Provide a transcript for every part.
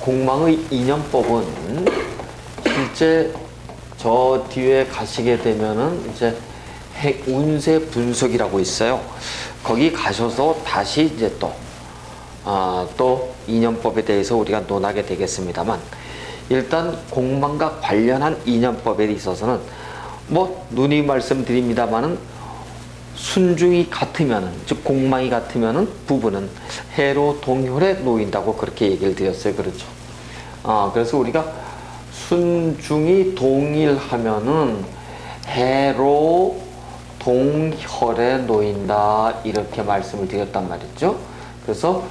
공망의 인연법은 실제 저 뒤에 가시게 되면은 이제 핵 운세 분석이라고 있어요. 거기 가셔서 다시 이제 또, 아, 또 인연법에 대해서 우리가 논하게 되겠습니다만 일단 공망과 관련한 인연법에 있어서는 뭐 눈이 말씀드립니다만은 순중이 같으면은 즉 공망이 같으면은 부부는 해로 동혈에 놓인다고 그렇게 얘기를 드렸어요. 그렇죠. 아 그래서 우리가 순중이 동일하면은 해로 동혈에 놓인다 이렇게 말씀을 드렸단 말이죠. 그래서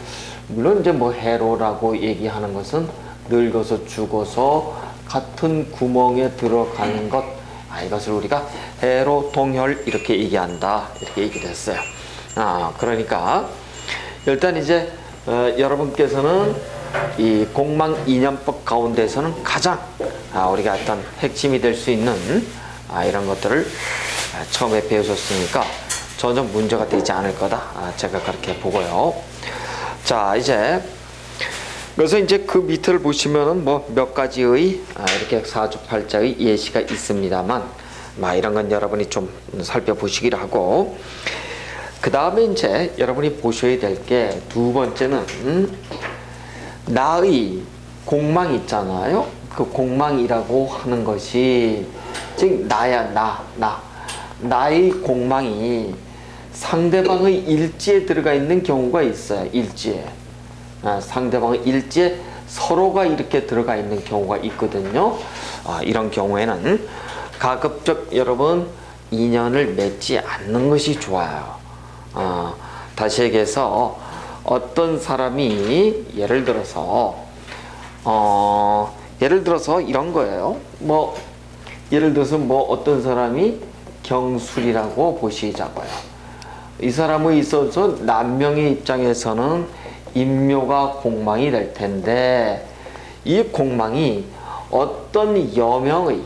물론 이제 뭐 해로라고 얘기하는 것은 늙어서 죽어서 같은 구멍에 들어가는 것 아, 이것을 우리가 해로 동혈 이렇게 얘기한다 이렇게 얘기를 했어요. 아 그러니까 일단 이제 어, 여러분께서는 이 공망 인연법 가운데서는 가장 아, 우리가 어떤 핵심이 될 수 있는 아, 이런 것들을 아, 처음에 배우셨으니까 전혀 문제가 되지 않을 거다. 아, 제가 그렇게 보고요. 자 이제 그래서 이제 그 밑을 보시면은 뭐 몇 가지의 아, 이렇게 사주팔자의 예시가 있습니다만, 막 이런 건 여러분이 좀 살펴보시기로 하고, 그 다음에 이제 여러분이 보셔야 될 게 두 번째는 나의 공망 있잖아요. 그 공망이라고 하는 것이 즉 나야 나 나. 나의 공망이 상대방의 일지에 들어가 있는 경우가 있어요. 일지에. 아, 상대방의 일지에 서로가 이렇게 들어가 있는 경우가 있거든요. 아, 이런 경우에는 가급적 여러분 인연을 맺지 않는 것이 좋아요. 아, 다시 얘기해서 어떤 사람이 예를 들어서 어, 예를 들어서 이런 거예요. 뭐 예를 들어서 뭐 어떤 사람이 경술이라고 보시자고요. 이 사람의 있어서 남명의 입장에서는 인묘가 공망이 될 텐데 이 공망이 어떤 여명의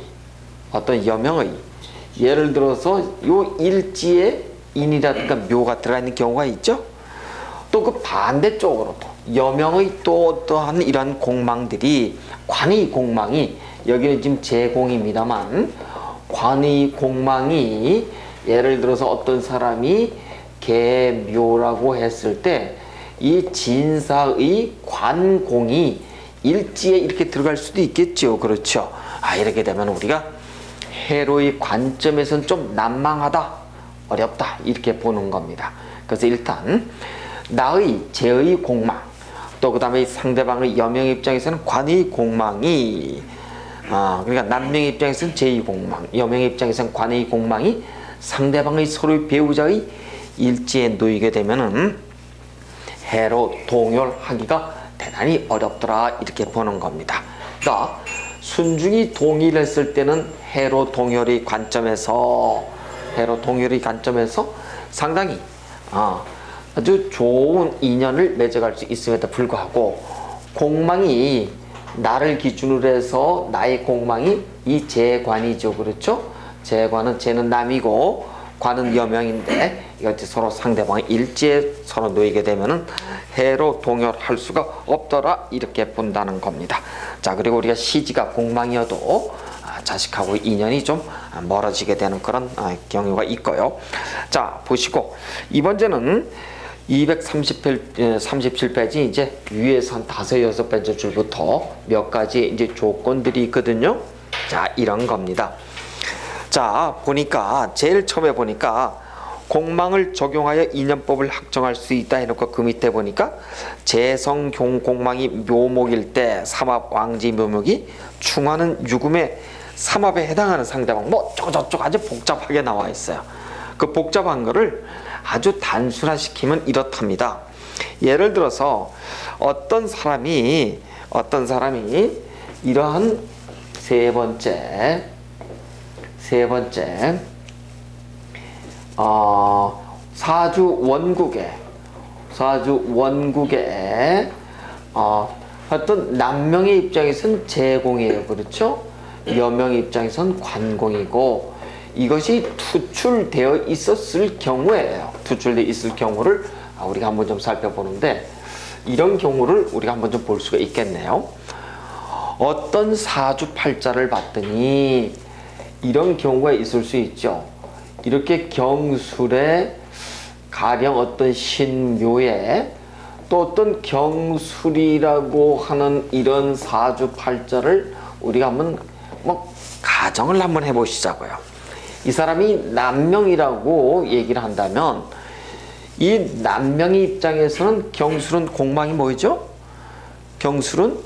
어떤 여명의 예를 들어서 요 일지에 인이라든가 묘가 들어가 있는 경우가 있죠. 또 그 반대쪽으로도 여명의 또 어떠한 이러한 공망들이 관의 공망이 여기는 지금 제공입니다만 관의 공망이 예를 들어서 어떤 사람이 개묘라고 했을 때 이 진사의 관공이 일지에 이렇게 들어갈 수도 있겠죠. 그렇죠. 아, 이렇게 되면 우리가 해로의 관점에서는 좀 난망하다, 어렵다, 이렇게 보는 겁니다. 그래서 일단, 나의, 제의 공망, 또 그 다음에 상대방의 여명 입장에서는 관의 공망이, 아, 그러니까 남명 입장에서는 제의 공망, 여명 입장에서는 관의 공망이 상대방의 서로의 배우자의 일지에 놓이게 되면은 해로 동열하기가 대단히 어렵더라 이렇게 보는 겁니다. 그러니까 순중이 동일했을 때는 해로 동열의 관점에서 해로 동열의 관점에서 상당히 아, 아주 좋은 인연을 맺어갈 수 있음에도 불구하고 공망이 나를 기준으로 해서 나의 공망이 이 재관이죠 그렇죠? 재관은 재는 남이고 관은 여명인데 이것이 서로 상대방의 일지에 서로 놓이게 되면은 해로 동열할 수가 없더라 이렇게 본다는 겁니다. 자 그리고 우리가 시지가 공망이어도 아, 자식하고 인연이 좀 멀어지게 되는 그런 아, 경우가 있고요. 자 보시고 이번 제는 237페이지 이제 위에서 한 다섯 여섯 번째 줄부터 몇 가지 이제 조건들이 있거든요. 자 이런 겁니다. 자 보니까 제일 처음에 보니까 공망을 적용하여 인연법을 확정할 수 있다 해놓고 그 밑에 보니까 재성경 공망이 묘목일 때 삼합 왕지 묘목이 충하는 유금의 삼합에 해당하는 상대방 뭐 저저쪽 아주 복잡하게 나와 있어요. 그 복잡한 거를 아주 단순화 시키면 이렇답니다. 예를 들어서 어떤 사람이 어떤 사람이 이러한 세 번째 세 번째. 어, 사주 원국에 사주 원국에 어, 어떤 남명의 입장에선 제공이에요. 그렇죠? 여명의 입장에선 관공이고 이것이 투출되어 있었을 경우에요. 투출되어 있을 경우를 우리가 한번 좀 살펴보는데 이런 경우를 우리가 한번 좀 볼 수가 있겠네요. 어떤 사주팔자를 봤더니 이런 경우가 있을 수 있죠. 이렇게 경술에 가령 어떤 신묘에 또 어떤 경술이라고 하는 이런 사주팔자를 우리가 한번 뭐 가정을 한번 해보시자고요. 이 사람이 남명이라고 얘기를 한다면 이 남명의 입장에서는 경술은 공망이 뭐죠? 경술은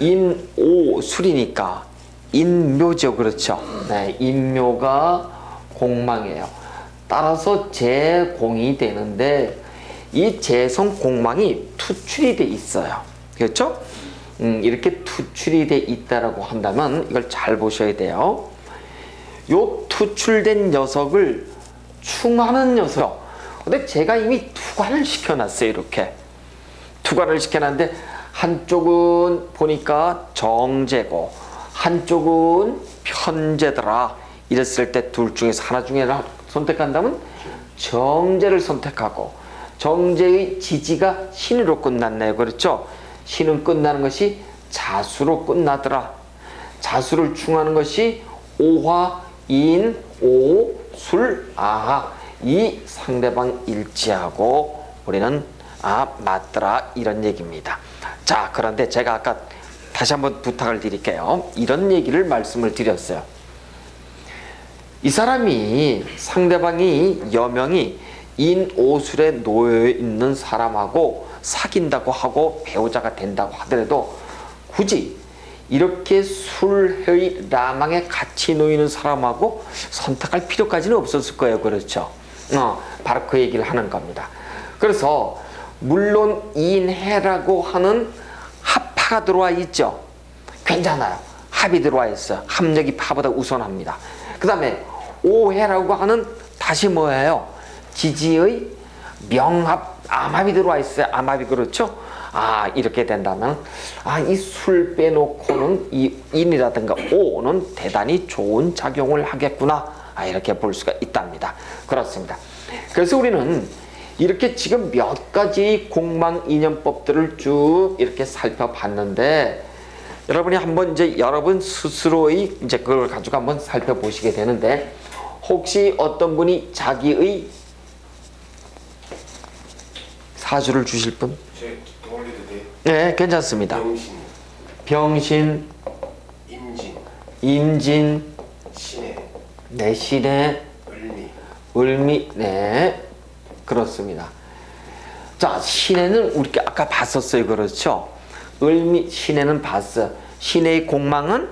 인오술이니까 인묘죠, 그렇죠? 네, 인묘가 공망이에요. 따라서 제공이 되는데 이 재성 공망이 투출이 돼 있어요. 그렇죠? 음, 이렇게 투출이 돼 있다라고 한다면 이걸 잘 보셔야 돼요. 요 투출된 녀석을 충하는 녀석. 근데 제가 이미 투관을 시켜놨어요, 이렇게. 투관을 시켜놨는데 한쪽은 보니까 정제고 한쪽은 편제더라. 이랬을 때 둘 중에서 하나 중에 하나 선택한다면 정제를 선택하고 정제의 지지가 신으로 끝났네요. 그렇죠? 신은 끝나는 것이 자수로 끝나더라. 자수를 충하는 것이 오화, 인, 오, 술, 아하. 이 상대방 일치하고 우리는 아 맞더라 이런 얘기입니다. 자 그런데 제가 아까 다시 한번 부탁을 드릴게요. 이런 얘기를 말씀을 드렸어요. 이 사람이 상대방이 여명이 인오술에 놓여 있는 사람하고 사귄다고 하고 배우자가 된다고 하더라도 굳이 이렇게 술의 라망에 같이 놓이는 사람하고 선택할 필요까지는 없었을 거예요. 그렇죠? 어, 바로 그 얘기를 하는 겁니다. 그래서 물론 인해라고 하는 합 파가 들어와 있죠. 괜찮아요. 합이 들어와 있어요. 합력이 파보다 우선합니다. 그 다음에 오해라고 하는 다시 뭐예요? 지지의 명합, 암합이 들어와 있어요. 암합이 그렇죠? 아, 이렇게 된다면, 아, 이 술 빼놓고는 이 인이라든가 오는 대단히 좋은 작용을 하겠구나. 아, 이렇게 볼 수가 있답니다. 그렇습니다. 그래서 우리는 이렇게 지금 몇 가지 공망 인연법들을 쭉 이렇게 살펴봤는데, 여러분이 한번 이제 여러분 스스로의 이제 그걸 가지고 한번 살펴보시게 되는데 혹시 어떤 분이 자기의 사주를 주실 분? 네, 괜찮습니다. 병신, 병신, 임진, 임진, 신해, 내신의 을미, 을미, 네, 그렇습니다. 자, 신해는 우리 아까 봤었어요, 그렇죠? 을미, 신해는 봤어. 신해의 공망은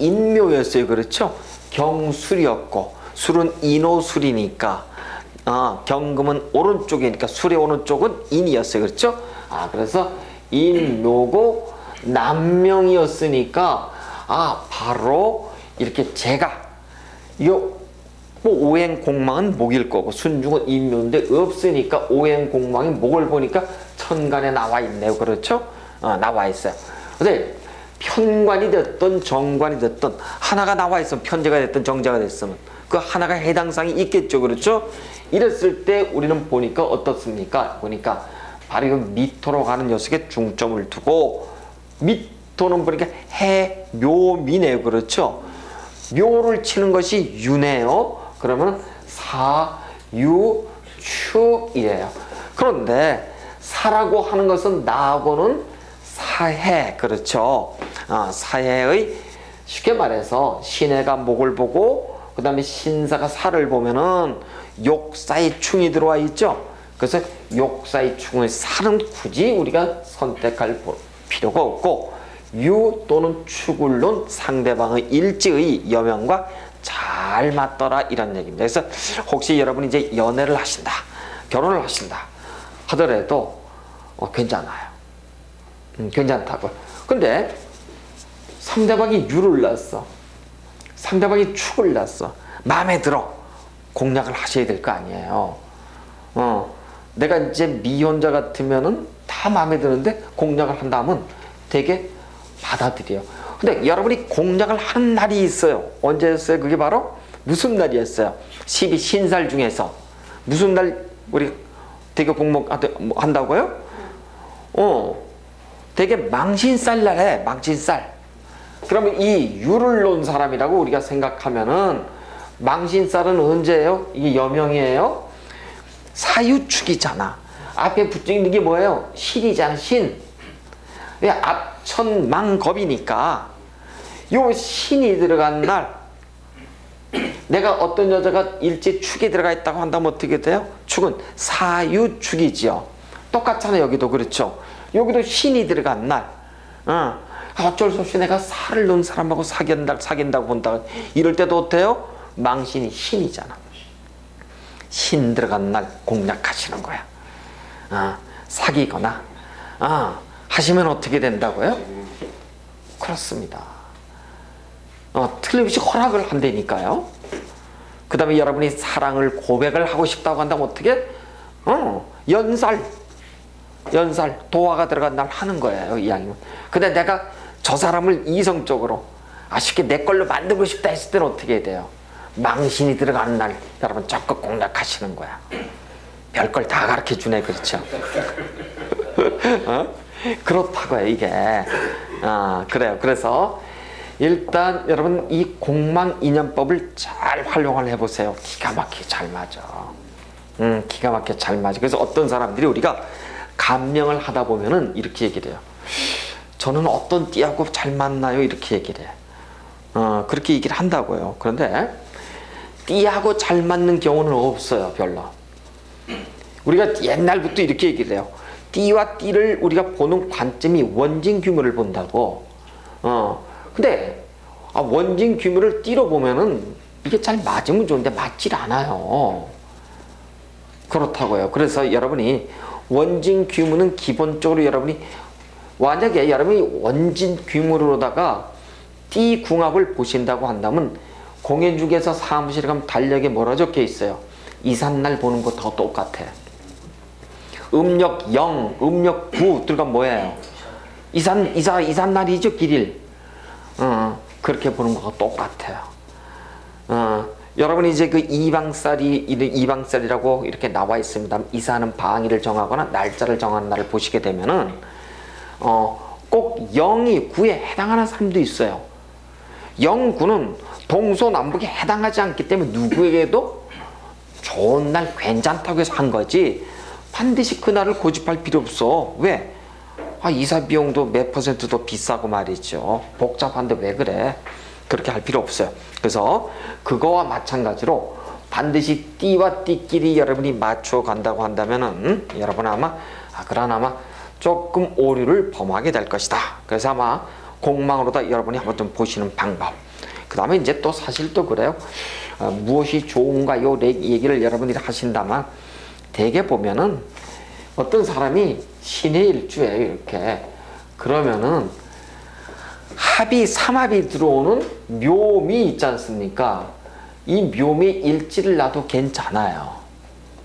인묘였어요, 그렇죠? 경술이었고, 술은 인호술이니까, 아, 경금은 오른쪽이니까 술의 오른쪽은 인이었어요, 그렇죠? 아, 그래서 인묘고 남명이었으니까, 아, 바로 이렇게 제가 이거 뭐 오행 공망은 목일 거고 순중은 인묘인데 없으니까 오행 공망이 목을 보니까 천간에 나와 있네요. 그렇죠? 어, 나와 있어요. 근데 편관이 됐든 정관이 됐든 하나가 나와 있으면 편제가 됐든 정제가 됐으면 그 하나가 해당 상이 있겠죠. 그렇죠? 이랬을 때 우리는 보니까 어떻습니까? 보니까 바로 이 미토로 가는 녀석에 중점을 두고 미토는 보니까 해, 묘, 미네요. 그렇죠? 묘를 치는 것이 유네요. 그러면 사, 유, 추 이래요. 그런데 사라고 하는 것은 나하고는 사해 그렇죠. 아, 사해의 쉽게 말해서 신해가 목을 보고 그 다음에 신사가 살을 보면은 욕사의 충이 들어와 있죠. 그래서 욕사의 충의 살은 굳이 우리가 선택할 필요가 없고 유 또는 축을 놓은 상대방의 일지의 여명과 잘 맞더라 이런 얘기입니다. 그래서 혹시 여러분이 이제 연애를 하신다, 결혼을 하신다 하더라도 어, 괜찮아요. 음, 괜찮다고. 근데 상대방이 유를 낳았어. 상대방이 축을 낳았어. 마음에 들어. 공략을 하셔야 될 거 아니에요. 어, 내가 이제 미혼자 같으면은 다 마음에 드는데 공략을 한다면 되게 받아들여요. 근데 여러분이 공략을 하는 날이 있어요. 언제였어요? 그게 바로 무슨 날이었어요? 12 신살 중에서 무슨 날 우리 되게 공목 뭐 한다고요? 어, 되게 망신살 날에 망신살. 그러면 이 유를 놓은 사람이라고 우리가 생각하면은 망신살은 언제예요? 이게 여명이에요? 사유축이잖아. 앞에 붙어 있는 게 뭐예요? 신이잖아, 신. 왜 앞천망겁이니까 요 신이 들어간 날 내가 어떤 여자가 일제 축에 들어가 있다고 한다면 어떻게 돼요? 축은 사유축이지요. 똑같잖아요. 여기도 그렇죠. 여기도 신이 들어간 날. 어. 어쩔 수 없이 내가 살을 놓은 사람하고 사귄다, 사귄다고 본다. 이럴 때도 어때요? 망신이 신이잖아. 신 들어간 날 공략하시는 거야. 어, 사귀거나 어, 하시면 어떻게 된다고요? 그렇습니다. 어, 틀림없이 허락을 한다니까요. 그 다음에 여러분이 사랑을 고백을 하고 싶다고 한다면 어떻게? 어, 연살, 연살, 도화가 들어간 날 하는 거예요, 이왕이면. 근데 내가 저 사람을 이성적으로 아쉽게 내 걸로 만들고 싶다 했을 때는 어떻게 돼요? 망신이 들어가는 날 여러분 적극 공략하시는 거야. 별걸 다 가르쳐 주네, 그렇죠? 어? 그렇다고요, 이게. 아, 그래요. 그래서 일단 여러분 이 공망 인연법을 잘 활용을 해보세요. 기가 막히게 잘 맞아. 음, 기가 막히게 잘 맞아. 그래서 어떤 사람들이 우리가 감명을 하다 보면은 이렇게 얘기를 해요. 저는 어떤 띠하고 잘 맞나요? 이렇게 얘기를 해요. 어, 그렇게 얘기를 한다고요. 그런데 띠하고 잘 맞는 경우는 없어요, 별로. 우리가 옛날부터 이렇게 얘기를 해요. 띠와 띠를 우리가 보는 관점이 원진 규모를 본다고. 어. 근데 아, 원진 규모를 띠로 보면은 이게 잘 맞으면 좋은데 맞질 않아요. 그렇다고요. 그래서 여러분이 원진 규모는 기본적으로 여러분이 만약에 여러분이 원진 규모로다가 띠 궁합을 보신다고 한다면 공연 중에서 사무실에 가면 달력에 뭐라 적혀 있어요? 이삿날 보는 거 더 똑같아. 음력 0, 음력 9 들어가면 뭐예요? 이산 이사 이삿날이죠 길일. 어, 그렇게 보는 거가 똑같아요. 어, 여러분이 이제 그 이방살이 이방살이라고 이렇게 나와 있습니다. 이사는 방일을 정하거나 날짜를 정하는 날을 보시게 되면은 어, 꼭 0이 9에 해당하는 사람도 있어요. 0, 9는 동서남북에 해당하지 않기 때문에 누구에게도 좋은 날 괜찮다고 해서 한 거지 반드시 그 날을 고집할 필요 없어. 왜? 아, 이사 비용도 몇 퍼센트 더 비싸고 말이죠. 복잡한데 왜 그래? 그렇게 할 필요 없어요. 그래서 그거와 마찬가지로 반드시 띠와 띠끼리 여러분이 맞춰 간다고 한다면은 여러분 아마 아, 그러나 아마 조금 오류를 범하게 될 것이다. 그래서 아마 공망으로 다 여러분이 한번 좀 보시는 방법. 그 다음에 이제 또 사실 또 그래요. 어, 무엇이 좋은가 요 얘기를 여러분들이 하신다만 대개 보면은 어떤 사람이 신의 일주에 이렇게 그러면은 합이 삼합이 들어오는 묘미 있지 않습니까? 이 묘미 일지를 놔도 괜찮아요.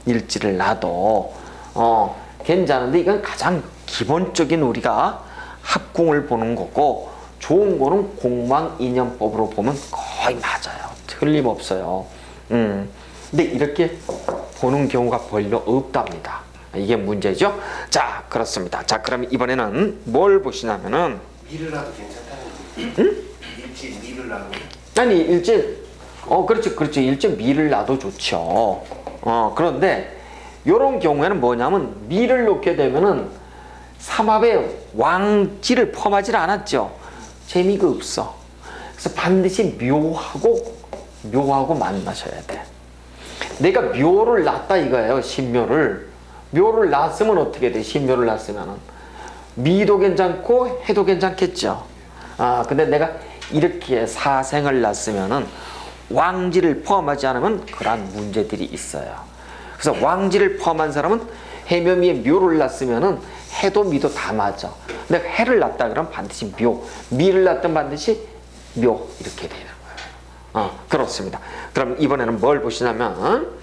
일지를 놔도 어 괜찮은데 이건 가장 기본적인 우리가 합궁을 보는 거고 좋은 거는 공망 인연법으로 보면 거의 맞아요. 틀림없어요. 음. 근데 이렇게 보는 경우가 별로 없답니다. 이게 문제죠. 자, 그렇습니다. 자, 그럼 이번에는 뭘 보시냐면은 미르라도 괜찮다는 응? 일지 미르라고 아니 일제 어 그렇지 그렇지 일제 미를 놔도 좋죠. 어 그런데 요런 경우에는 뭐냐면 미를 놓게 되면은 삼합에 왕지를 포함하지 않았죠. 재미가 없어. 그래서 반드시 묘하고 묘하고 만나셔야 돼. 내가 묘를 놨다 이거예요. 신묘를 묘를 놨으면 어떻게 돼? 신묘를 놨으면은 미도 괜찮고 해도 괜찮겠죠. 아 근데 내가 이렇게 사생을 놨으면은 왕지를 포함하지 않으면 그러한 문제들이 있어요. 그래서 왕지를 포함한 사람은 해묘미에 묘를 놨으면은 해도 미도 다 맞아. 근데 해를 놨다 그러면 반드시 묘, 미를 놨던 반드시 묘 이렇게 거예요. 어, 그렇습니다. 그럼 이번에는 뭘 보시냐면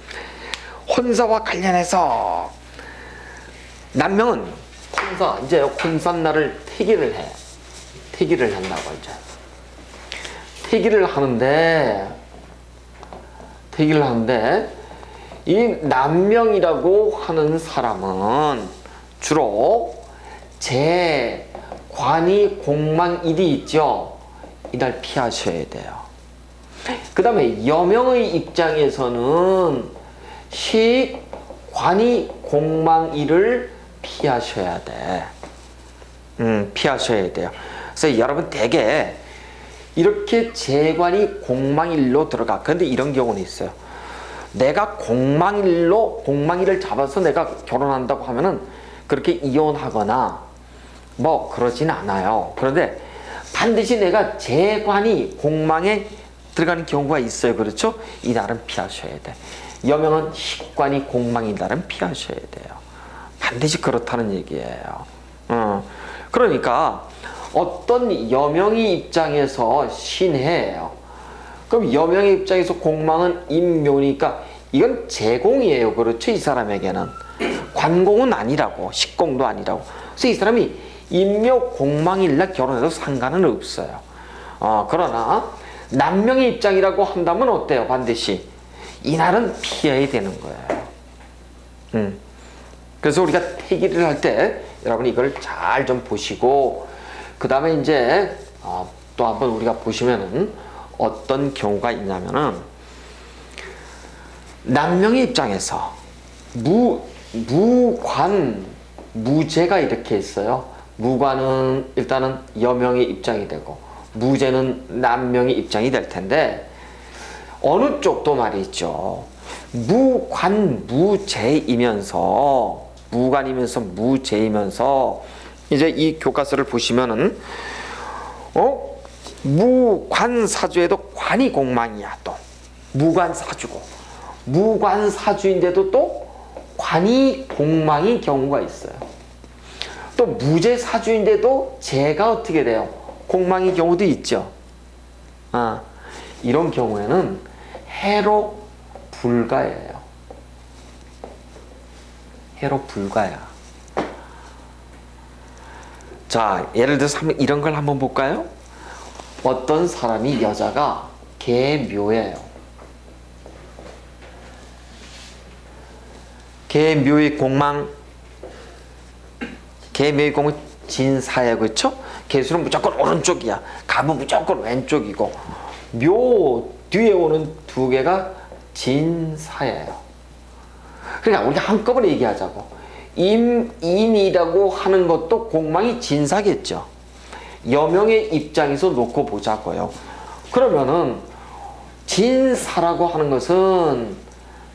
혼사와 관련해서 남명은 혼사 이제 혼산날을 태기를 해. 태기를 한다고 이제. 태기를 하는데 태기를 하는데 이 남명이라고 하는 사람은 주로 제 관이 공망 일이 있죠. 이날 피하셔야 돼요. 그 다음에 여명의 입장에서는 식, 관이, 공망이를 피하셔야 돼. 음, 피하셔야 돼요. 그래서 여러분 대개 이렇게 재관이 공망일로 들어가. 근데 이런 경우는 있어요. 내가 공망일로 공망일을 잡아서 내가 결혼한다고 하면은 그렇게 이혼하거나 뭐 그러진 않아요. 그런데 반드시 내가 재관이 공망에 들어가는 경우가 있어요. 그렇죠? 이 날은 피하셔야 돼. 여명은 식관이 공망인 날은 피하셔야 돼요. 반드시 그렇다는 얘기예요. 어. 그러니까 어떤 여명의 입장에서 신해예요. 그럼 여명의 입장에서 공망은 임묘니까 이건 제공이에요. 그렇죠? 이 사람에게는. 관공은 아니라고. 식공도 아니라고. 그래서 이 사람이 임묘 공망일날 결혼해도 상관은 없어요. 어, 그러나 남명의 입장이라고 한다면 어때요? 반드시. 이날은 피해야 되는 거예요. 음. 그래서 우리가 태기를 할 때 여러분 이걸 잘 좀 보시고 그 다음에 이제 어, 또 한번 우리가 보시면은 어떤 경우가 있냐면은 남명의 입장에서 무 무관 무죄가 이렇게 있어요. 무관은 일단은 여명의 입장이 되고 무죄는 남명의 입장이 될 텐데 어느 쪽도 말이죠. 무관 무죄이면서 무관이면서 무죄이면서 이제 이 교과서를 보시면은 어 무관 사주에도 관이 공망이야 또 무관 사주고 무관 사주인데도 또 관이 공망인 경우가 있어요. 또 무죄 사주인데도 재가 어떻게 돼요? 공망인 경우도 있죠. 아 이런 경우에는 해로 불가예요. 해로 불가야. 자, 예를 들어서 이런 걸 한번 볼까요? 어떤 사람이 여자가 개묘예요. 개묘의 공망, 개묘의 공은 진사예요, 그렇죠? 개수는 무조건 오른쪽이야. 갑은 무조건 왼쪽이고 묘 뒤에 오는 두 개가 진사예요. 그러니까 우리가 한꺼번에 얘기하자고. 임 인이라고 하는 것도 공망이 진사겠죠. 여명의 입장에서 놓고 보자고요. 그러면은 진사라고 하는 것은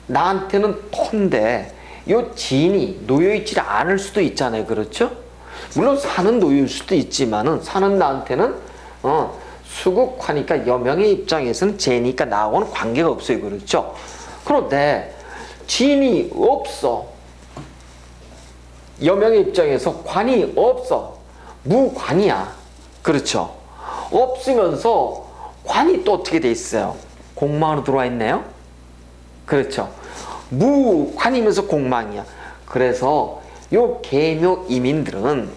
나한테는 톤데 요 진이 놓여있지 않을 수도 있잖아요. 그렇죠? 물론 사는 놓일 수도 있지만은 사는 나한테는 어, 수국하니까 여명의 입장에서는 재니까 나하고는 관계가 없어요. 그렇죠? 그런데 진이 없어. 여명의 입장에서 관이 없어. 무관이야. 그렇죠? 없으면서 관이 또 어떻게 돼 있어요? 공망으로 들어와 있네요? 그렇죠? 무관이면서 공망이야. 그래서 요 개묘 이민들은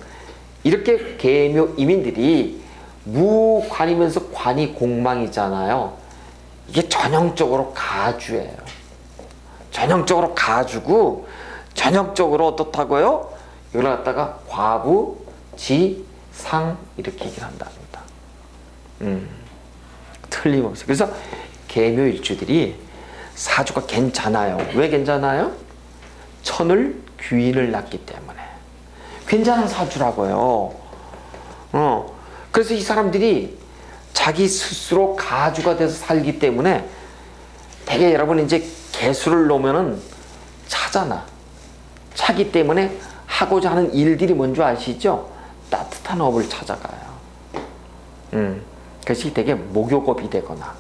이렇게 개묘 이민들이 무관이면서 관이 공망이잖아요. 이게 전형적으로 가주예요. 전형적으로 가주고 전형적으로 어떻다고요? 이걸 갖다가 과부, 지, 상 이렇게 얘기를 한답니다. 음, 틀림없이. 그래서 개묘일주들이 사주가 괜찮아요. 왜 괜찮아요? 천을 귀인을 낳기 때문에 괜찮은 사주라고요. 어, 그래서 이 사람들이 자기 스스로 가주가 돼서 살기 때문에 되게 여러분 이제 개수를 놓으면은 차잖아. 차기 때문에 하고자 하는 일들이 뭔지 아시죠? 따뜻한 업을 찾아가요. 음, 그것이 되게 목욕업이 되거나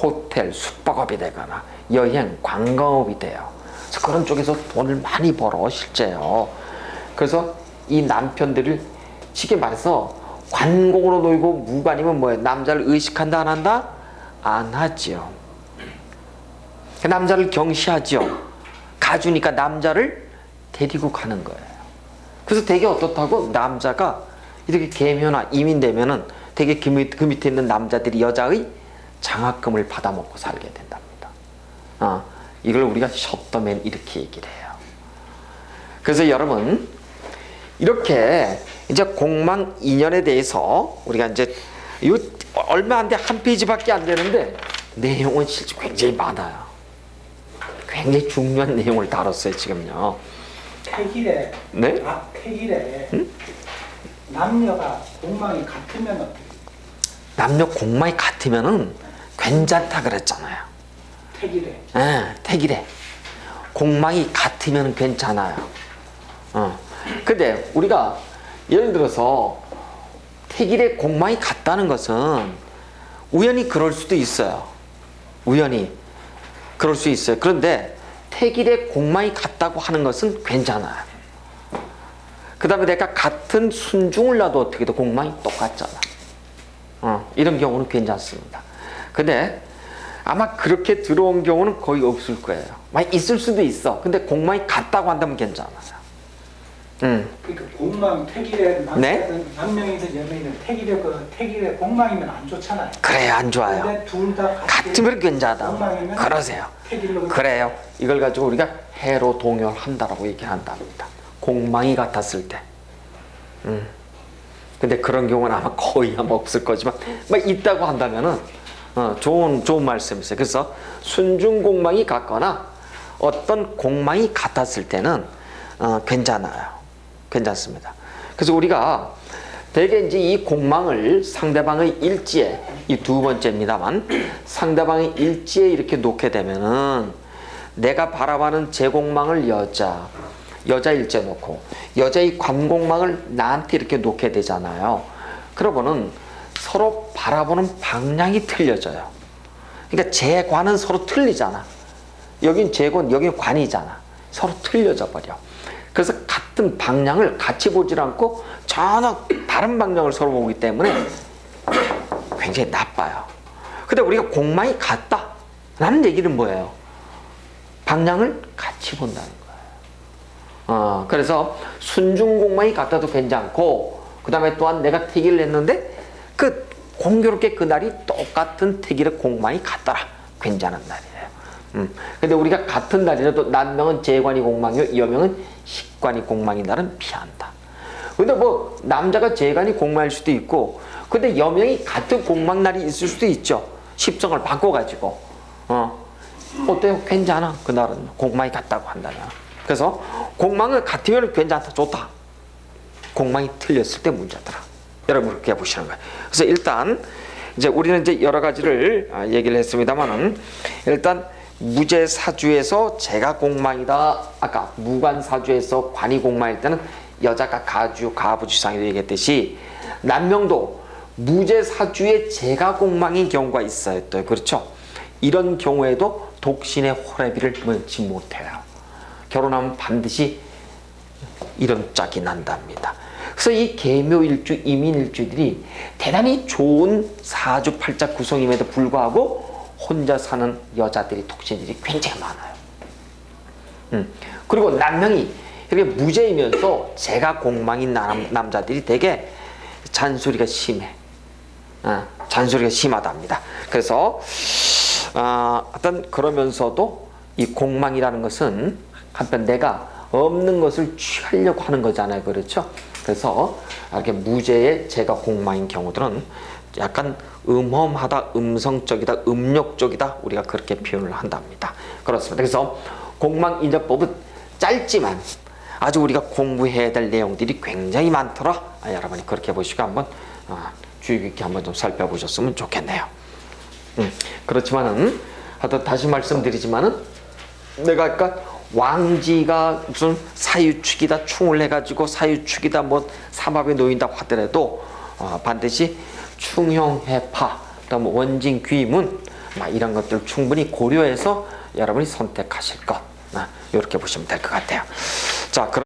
호텔, 숙박업이 되거나 여행, 관광업이 돼요. 그래서 그런 쪽에서 돈을 많이 벌어 실제요. 그래서 이 남편들을 쉽게 말해서 관공으로 놀고 무관이면 뭐예요? 남자를 의식한다 안 한다? 안 하지요. 그 남자를 경시하지요. 가주니까 남자를 데리고 가는 거예요. 그래서 되게 어떻다고 남자가 이렇게 개묘나 이민되면은 되게 그, 밑, 그 밑에 있는 남자들이 여자의 장학금을 받아먹고 살게 된답니다. 아, 이걸 우리가 셔터맨 이렇게 얘기를 해요. 그래서 여러분 이렇게 이제 공망 인연에 대해서 우리가 이제 이거 얼마 안 돼 한 페이지밖에 안 되는데 내용은 실제 굉장히 많아요. 굉장히 중요한 내용을 다뤘어요 지금요. 태길에 네? 앞 태길에 남녀가 공망이 같으면 어떻게? 남녀 공망이 같으면은 괜찮다 그랬잖아요. 태길에 예, 택이래. 공망이 같으면 괜찮아요. 어. 근데 우리가 예를 들어서 택일의 공망이 같다는 것은 우연히 그럴 수도 있어요. 우연히 그럴 수 있어요. 그런데 택일의 공망이 같다고 하는 것은 괜찮아요. 그 다음에 내가 같은 순중을 놔도 어떻게 돼 공망이 똑같잖아. 어, 이런 경우는 괜찮습니다. 근데 아마 그렇게 들어온 경우는 거의 없을 거예요. 많이 있을 수도 있어. 근데 공망이 같다고 한다면 괜찮아요. 음, 그러니까 공망 태길에 네? 남자든 남명이든 여명이든 태길에 그 태길에 공망이면 안 좋잖아요. 그래요, 안 좋아요. 근데 둘다 같으면 괜찮다. 공망이면 그러세요. 그래요. 이걸 가지고 우리가 해로 동요한다라고 얘기한답니다. 공망이 같았을 때. 음. 근데 그런 경우는 아마 거의 아마 없을 거지만, 뭐 있다고 한다면은 어, 좋은 좋은 말씀이세요. 그래서 순중 공망이 같거나 어떤 공망이 같았을 때는 어, 괜찮아요. 괜찮습니다. 그래서 우리가 대개 이제 이 공망을 상대방의 일지에 이 두 번째입니다만 상대방의 일지에 이렇게 놓게 되면은 내가 바라봐는 제 공망을 여자 여자 일지에 놓고 여자의 관공망을 나한테 이렇게 놓게 되잖아요. 그러고는 서로 바라보는 방향이 틀려져요. 그러니까 제 관은 서로 틀리잖아. 여긴 제관, 여긴 관이잖아. 서로 틀려져 버려. 그래서 같은 방향을 같이 보질 않고 전혀 다른 방향을 서로 보기 때문에 굉장히 나빠요. 근데 우리가 공망이 같다. 라는 얘기는 뭐예요? 방향을 같이 본다는 거예요. 어, 그래서 순중 공망이 같아도 괜찮고, 그 다음에 또한 내가 태기를 했는데, 그 공교롭게 그날이 똑같은 태기의 공망이 같더라. 괜찮은 날이에요. 음. 근데 우리가 같은 날이라도 남명은 재관이 공망이요, 여명은 식관이 공망인 날은 피한다. 근데 뭐 남자가 재관이 공망일 수도 있고, 근데 여명이 같은 공망 날이 있을 수도 있죠. 십성을 바꿔가지고, 어 어때요? 괜찮아. 그 날은 공망이 같다고 한다면. 그래서 공망을 같으면 괜찮다, 좋다. 공망이 틀렸을 때 문제더라. 여러분 그렇게 보시는 거예요. 그래서 일단 이제 우리는 이제 여러 가지를 아, 얘기를 했습니다만은 일단 무제 사주에서 제가 공망이다. 아까 무관 사주에서 관이 공망일 때는 여자가 가주 가부지상이라고 얘기했듯이 남명도 무제 사주에 제가 공망인 경우가 있어요. 또 그렇죠. 이런 경우에도 독신의 호래비를 면치 못해요. 결혼하면 반드시 이런 짝이 난답니다. 그래서 이 계묘일주, 이민일주들이 대단히 좋은 사주팔자 구성임에도 불구하고 혼자 사는 여자들이 독신들이 굉장히 많아요. 음. 그리고 남명이 이렇게 무죄이면서 제가 공망인 남, 남자들이 되게 잔소리가 심해. 어, 잔소리가 심하답니다. 그래서 어, 어떤 그러면서도 이 공망이라는 것은 한편 내가 없는 것을 취하려고 하는 거잖아요. 그렇죠? 그래서 이렇게 무죄의 제가 공망인 경우들은 약간 음험하다, 음성적이다, 음욕적이다 우리가 그렇게 표현을 한답니다. 그렇습니다. 그래서 공망 인정법은 짧지만 아주 우리가 공부해야 될 내용들이 굉장히 많더라. 아, 여러분이 그렇게 보시고 한번 아, 주의 깊게 한번 좀 살펴보셨으면 좋겠네요. 음, 그렇지만은 하여튼 다시 말씀드리지만은 내가 아까 왕지가 무슨 사유축이다 충을 해가지고 사유축이다 뭐 삼합에 놓인다 하더라도 어, 반드시 충형해파 그다음 원진 귀문 막 이런 것들 충분히 고려해서 여러분이 선택하실 것 아, 이렇게 보시면 될 것 같아요. 자 그럼.